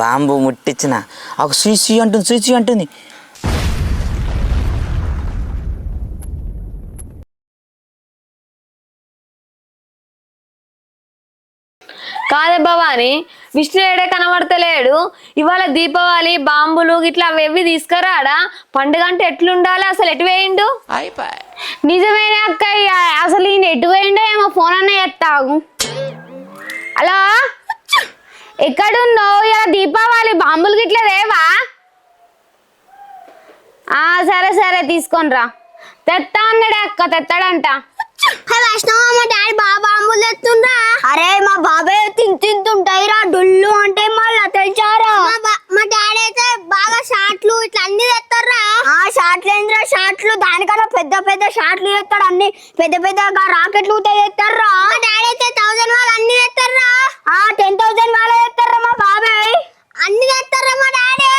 Bomb ముట్టించిన ఒక సూసి అంటుంది సూసి అంటుంది. కాదే భవాని విష్ణు ఏడే కనబడతలేడు? ఇవాళ దీపావళి బాంబులు ఇట్లా అవేవి తీసుకురాడా? పండుగ అంటే ఎట్లుండాలి అసలు? ఎటు వేయిండు నిజమేనే అక్క ఇక అసలు ఈయన ఎటు పోయిండో ఏమో ఫోన్ అన్న ఎత్తాగు హలో? ఎక్కడున్నావు? ఇలా దీపావళి బాంబులు గిట్ల రేవా ఆ సరే సరే తీసుకొని రా. తెత్తా అన్నాడే అక్క తెత్తాడంట. మా డాడీ బాగా బాంబులు తెస్తుండ్రా అరే మా బాబాయ్ తింటు తింటుంటాయి రా డొల్లు అంటే మళ్ళా తెలిసారా మా డాడీ అయితే బాగా షాట్లు ఇట్లా అన్ని తెస్తారా ఆ షాట్లు ఏంద్రా షాట్లు? దానికన్నా పెద్ద పెద్ద షాట్లు తెస్తాడు అన్ని. పెద్ద పెద్దగా రాకెట్లు తెస్తారా మా డాడీ అయితే థౌసండ్ వాళ్ళు అన్ని తెస్తారా ఆ టెన్ థౌసండ్ వాళ్ళు తెస్తారా మా బాబాయ్ అన్ని తెస్తారా మా డాడీ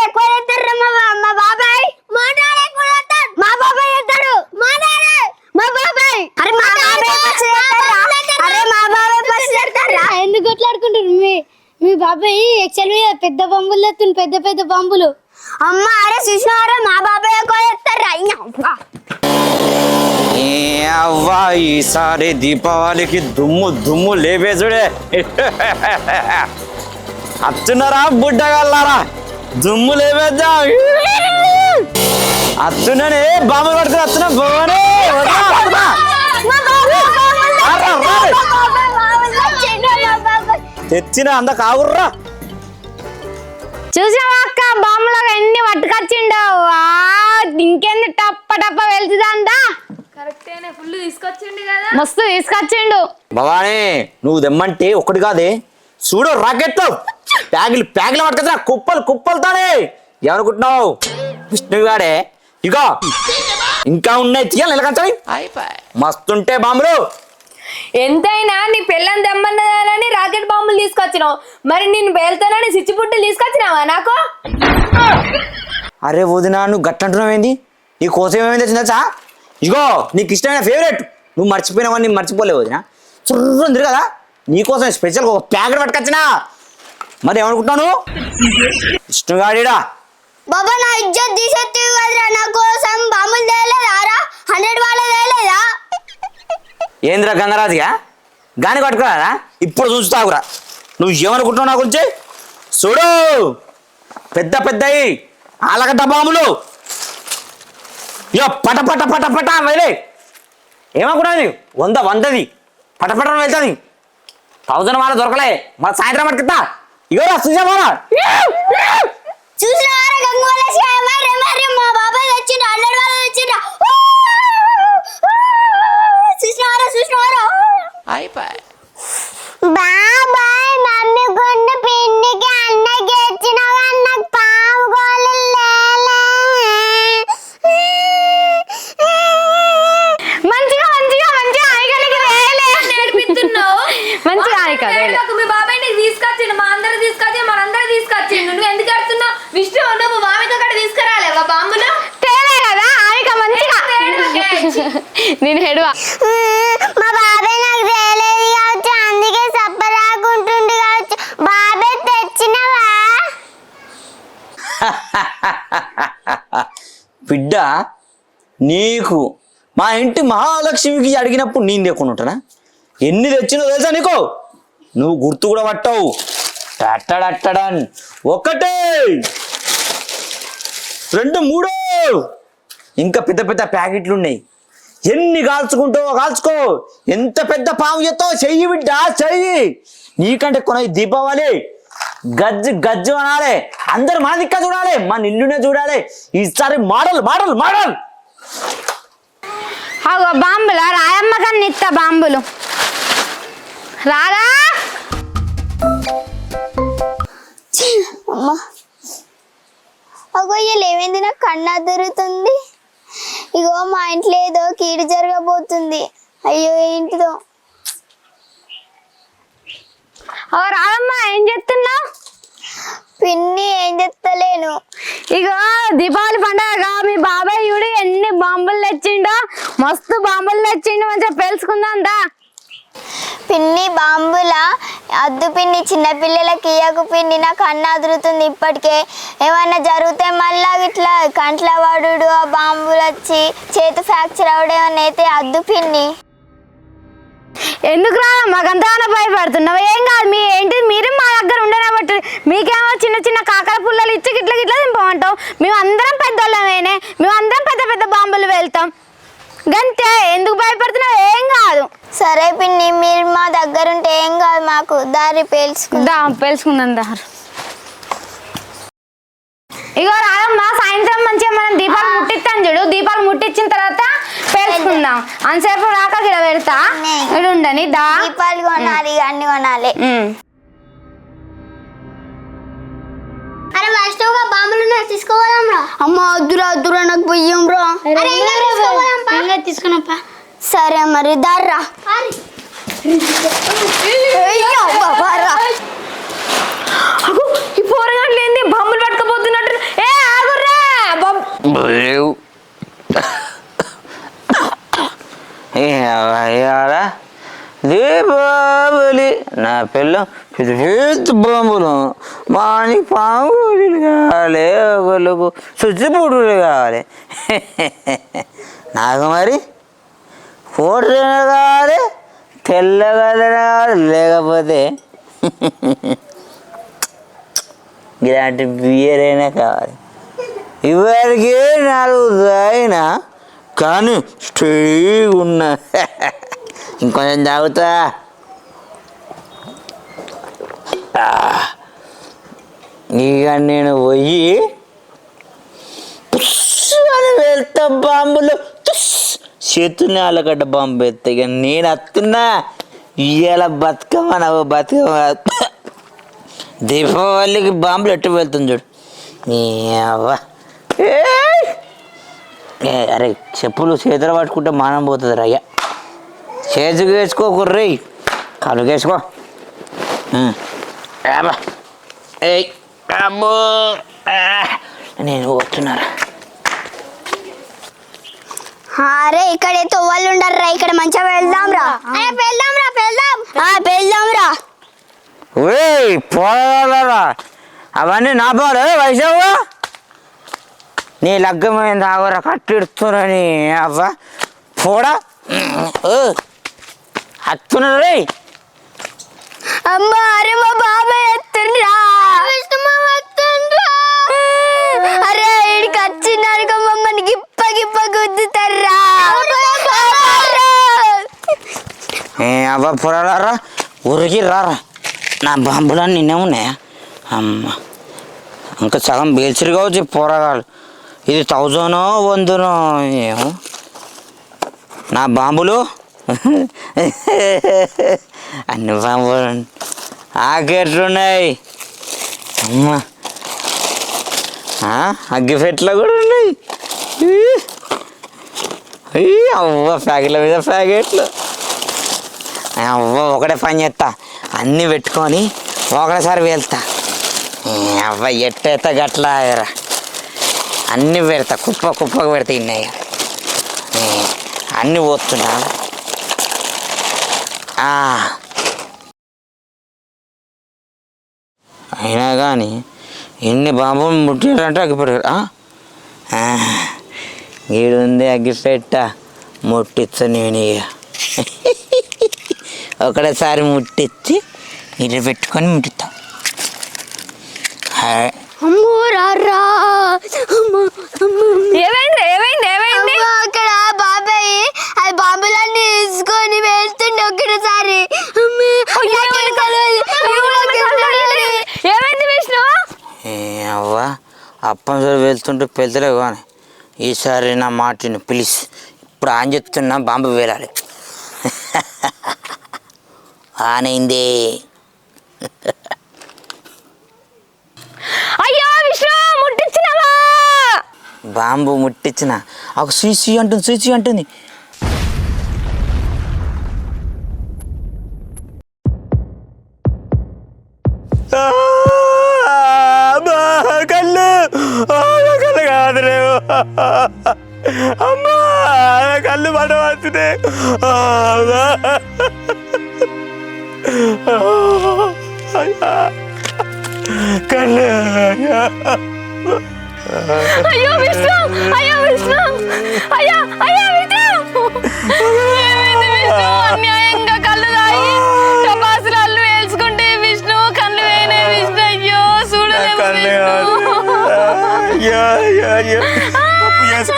ఎక్కువ తెస్తారా మా బాబాయ్. మా డాడీ ఎక్కువ తెస్తాడు మా బాబాయ్ తెస్తాడు మా బాబాయ్. అరే మా బాబాయ్ అరే మా బాబాయ్ తెస్తారా ఎందుకు కొట్లాడుకుంటారు మీ మీ బాబాయ్ యాక్చువల్గా పెద్ద బాంబులు తెస్తుంది పెద్ద పెద్ద బాంబులు అమ్మ అరే చూసినారా మా బాబాయ్ ఎక్కువ అయ్యా ఏ అవ్వా ఈసారి దీపావళికి దుమ్ము దుమ్ము లేపేసుడే అత్తున్నారా బుడ్డగల్లారా? దుమ్ము లేపేద్దా అత్తున్నానే బాంబు పడుతున్నా అత్తున్నా భవానే. తెచ్చిన అంద కావుర్రా. చూసావా అక్క? బాంబులాగా ఎన్ని పట్టుకొచ్చిండో ఆ, ఇంకెంది టప్ప టప్ప కదా. మస్తు తీసుకొచ్చిండు. భవానీ నువ్వు దెమ్మంటే ఒకటి కాదే. చూడు రాకెట్ ప్యాగిల్ ప్యాగిల్ పట్టుకొచ్చా కుప్పలు కుప్పలుతానే. ఏమనుకుంటున్నావు? విష్ణుగాడే ఇగో. ఇంకా ఉన్నాయి తీయాలి నిలకంచాలి మస్తుంటే బాంబులు. ఎంతైనా నీ పిల్లని తెమ్మన్నదానని రాకెట్ బాంబులు తీసుకొచ్చినావు. మరి నేను పేలుతానని సిచ్చిపుట్టులు తీసుకొచ్చినావా నాకు? అరే వదినా నువ్వు గట్టంటున్నావు ఏంది? నీ కోసం ఏమేమి తెచ్చిందా ఇగో నీకు ఇష్టమైన ఫేవరెట్ నువ్వు మర్చిపోయినావని నేను మర్చిపోలేవు వదినా. చుర్రుంది కదా? నీకోసం స్పెషల్ ఒక ప్యాకెట్ పట్టుకొచ్చినా. మరి ఏమనుకుంటున్నాను? విష్ణుగాడిడా బాబా నా ఇజ్జత్ తీసేత్తివి కదరా నా కోసం బాంబులు తేలేదా హండ్రెడ్ వాళ్ళ తేలేదా? ఏంద్ర గంగరాజుగా? గాని పట్టుకురారా ఇప్పుడు చూస్తావురా. నువ్వు ఏమనుకుంటున్నావు నా గురించి? చూడు. పెద్ద పెద్దయి ఆలగడ్డ బాంబులు. ఇయో పట పట పట పట వెళ్ళే. ఏమనుకున్నది వంద వందది. పట పట వెళ్తుంది. థౌజండ్ వాళ్ళ దొరకలే. మన సాయంత్రం పట్టుకుతా ఇగో చూసామా చూసినారా గంగోల మరి మరి మా బాబాయ్ వచ్చిండు హండ్రెడ్ వాళ్ళు వచ్చిండు తీసుకొచ్చిండు మా అందరు తీసుకొచ్చి మనందరూ తీసుకొచ్చిండు. నువ్వు ఎందుకు ఆడుతున్నావు విష్ణు నువ్వు మామితో కూడా తీసుకురాలేవా బాంబులు తేలే కదా? మంచిగా. నేను హెడువా మా బాబాయ్ నాకు తెలియదు కావచ్చు అందుకే సప్పరాకుంటుండు కావచ్చు. బాబాయ్ తెచ్చినవా? బిడ్డ నీకు మా ఇంటి మహాలక్ష్మికి అడిగినప్పుడు నేను లేకుండా ఉంటానా? ఎన్ని తెచ్చినో తెలుసా నీకు? నువ్వు గుర్తు కూడా పట్టవు. టట్టడట్టడన్ ఒకటే. రెండు మూడు. ఇంకా పెద్ద పెద్ద ప్యాకెట్లు ఉన్నాయి ఎన్ని కాల్చుకుంటావో కాల్చుకో. ఎంత పెద్ద పాము చేస్తావో చెయ్యి బిడ్డ చెయ్యి. నీకంటే కొన దీపావళి. గజ్జు గజ్జు అనాలి. అందరు మన దిక్క చూడాలి. మన ఇల్లునే చూడాలి. ఈసారి మోడల్ మోడల్ మోడల్. అగో బాంబులా? రాయమ్మ కన్నా ఇస్తా బాంబులు. రారా? అమ్మా. అగో వీళ్ళు ఏమైంది? నాకు కన్నా దొరుకుతుంది ఇగో మా ఇంట్లో ఏదో కీడు జరగబోతుంది. అయ్యో ఏంటిదో? ఓ రాయమ్మ ఏం చెప్తున్నావు పిన్ని ఏం చెప్తలేను ఇగో దీపావళి పండగ మీ బాబాయ్ చూడు ఎన్ని బాంబులు తెచ్చిండో. మస్తు బాంబులు తెచ్చిండు మంచిగా పేల్చుకుందాం దా. పిన్ని బాంబుల అద్దు పిన్ని చిన్న ఇయ్యకు పిన్ని నాకు కన్ను అదురుతుంది ఇప్పటికే. ఏమైనా జరిగితే మళ్ళా ఇట్లా కంట్ల పడుడు ఆ బాంబులు వచ్చి చేతి ఫ్రాక్చర్ అవడం అయితే అద్దు పిన్ని ఎందుకు రా మాకంతగానో భయపడుతున్నావు. ఏం కాదు మీ ఏంటి మీరు మా దగ్గర ఉండనబట్టి మీకేమో చిన్న చిన్న కాకర పుల్లలు ఇచ్చి గిట్ల గిట్ల దింపమంటావు మేము అందరం పెద్దోళ్ళమేనే మేము అందరం పెద్ద పెద్ద బాంబులు వెళ్తాం గంతే ఎందుకు భయపడుతున్నావు? ఏం కాదు. సరే పిన్ని మీరు మా దగ్గర ఉంటే ఏం కాదు మాకు. దారి పేల్చుకుందాం. దా పెలుసుకుందాం దారు. ఇగో రాదమ్మ సాయంత్రం మంచిగా మనం దీపాలు ముట్టిస్తాం చూడు. దీపాలు ముట్టించిన తర్వాత పేల్చుకుందాం. అంతసేపు రాక గిడ పెడతా. ఇక్కడ ఉండని దా. దీపాలు కొనాలి అన్ని కొనాలి. ఉమ్. అరే వైష్ణవ్గా బాంబులు తీసుకోవాలం రా అమ్మ వద్దురా వద్దురా నాకు పోయాం రా. తీసుకున్నాపా సరే మరి దార్రా. అగో, ఈ పోరగాళ్ళు ఏంది? బొమ్మలు పట్టుకపోతున్నట్టు. ఏ ఆగుర్రా. బొమ్మ బేవ్. దీపావళి. నా పిల్ల పెద్ద పెద్ద బాంబులు మాని పాములు కావాలి ఒకళ్ళకు శుచిపూడులు కావాలి నాకు మరి ఫోటోనే కావాలి? తెల్లగలనే కావాలి లేకపోతే ఇలాంటి బియర్ అయినా కావాలి. ఇవరికి నాలుగు అయినా కానీ స్టేగా ఉన్నా. ఇంకొంచెం తాగుతా. ఇక నేను పోయి అని వెళ్తా బాంబులు. చేతుని ఆలగడ్డ బాంబు ఎత్తా ఇక నేను అత్తున్నా. ఇవాళ బతుకమ్మ బతుకమ్మ. దీపావళికి బాంబులు ఎట్టు వెళ్తుంది చూడు. అరే చెప్పులు చేతులు పట్టుకుంటే మానం పోతుంది రయ్యా చేతికి వేసుకో కుర్రీ. కాలుకి వేసుకో. ఏయ్ అమ్మో. ఆ. నేను పోతున్నారా అరే ఇక్కడ తొవ్వలు ఉండరు ఇక్కడ మంచిగా వెళ్దాం రా. అరే వెళ్దాం రా వెళ్దాం. వెళ్దాం రా. ఓయ్ పోరాడారా. అవన్నీ నా పాలు వైశావు నీ లగ్గమైంది ఆగరా కట్టిడుతున్నాని అవ్వ. పోడా హత్తున్నారు రే. అమ్మ అరే మా బాబాయ్ ఎత్తుండ్రా అరే ఇడికి వచ్చినారు మమ్మల్ని గిప్ప గిప్ప గుద్దుతారా ఏ అవ్వ ఊరికి రారా నా బాంబులన్నీ నిన్నే ఉన్నాయా? అమ్మ. ఇంకా సగం బేల్చిరు కావచ్చు ఈ పోరగాళ్ళు. ఇది థౌజండో వందనో ఏమో. నా బాంబులు అన్ని పాములు ఆకెట్లున్నాయి అమ్మ. ఆ, కూడా ఉన్నాయి. అవ్వ ప్యాకెట్ల మీద ప్యాకెట్లు. అవ్వ ఒకటే పని చేస్తా అన్నీ పెట్టుకొని ఒకటేసారి వెళ్తా. అవ్వ ఎట్టయితే గట్లా అన్నీ పెడతా. కుప్ప కుప్పకు పెడతా ఇన్నయ్య. అన్నీ పోతున్నా. అయినా కానీ ఎన్ని బాంబులు ముట్టారంటే అగ్గిపెట్టారు ఈడుంది అగ్గిపెట్ట. ముట్టిస్తా నేను ఒకటేసారి ముట్టించి ఇది పెట్టుకొని ముట్టిస్తాం అమ్మో! అప్పం సరి వెళ్తుంటే పెళ్తలేవు కానీ ఈసారి నా మాటిని ప్లీజ్ ఇప్పుడు ఆన్ చెప్తున్నా బాంబు వేలాలి. అయ్యో విష్ణు ముట్టించినావా బాంబు ముట్టించిన ఒక సీసీ అంటుంది సీసీ అంటుంది. அம்மா கல்லு பாட்டை பார்த்துட்டு கல்லு ஐயா. ஐயோ விஷ்ணு ஐயா விஷ்ணு ஐயா.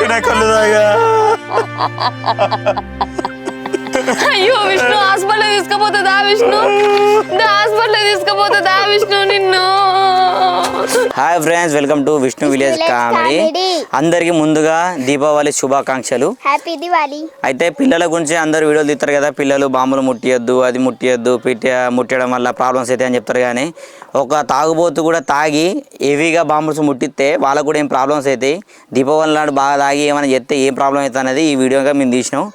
తప్పు చేసుకునే కళ్ళు దాగా అయ్యో విష్ణు హాస్పిటల్ తీసుకుపోతుందా విష్ణు? దా. తీసుకుపోతుందా విష్ణు నిన్ను. Hi friends welcome to Vishnu village comedy. అందరికి ముందుగా దీపావళి శుభాకాంక్షలు. హ్యాపీ దివాలి అయితే పిల్లల గురించి అందరు వీడియోలు తీస్తారు కదా పిల్లలు బాంబులు ముట్టియొద్దు అది ముట్టియొద్దు పిట్టి ముట్టడం వల్ల ప్రాబ్లమ్స్ అయితే అని చెప్తారు కానీ ఒక తాగుబోతు కూడా తాగి హెవీగా బాంబుల్స్ ముట్టిస్తే వాళ్ళకు కూడా ఏం ప్రాబ్లమ్స్ అవుతాయి దీపావళి నాడు బాగా తాగి ఏమైనా చెప్తే ఏం ప్రాబ్లం అవుతుంది అనేది ఈ వీడియోగా మేము తీసినాం.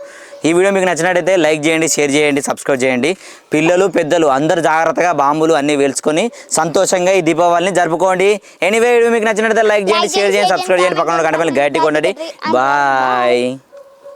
ఈ వీడియో మీకు నచ్చినట్టయితే లైక్ చేయండి షేర్ చేయండి సబ్స్క్రైబ్ చేయండి. పిల్లలు పెద్దలు అందరు జాగ్రత్తగా బాంబులు అన్నీ వేల్చుకొని సంతోషంగా ఈ దీపావళిని జరుపుకోండి. ఎనీవే వీడియో మీకు నచ్చినట్టయితే లైక్ చేయండి షేర్ చేయండి, సబ్స్క్రైబ్ చేయండి. పక్కన గంట గట్టి కొండండి బాయ్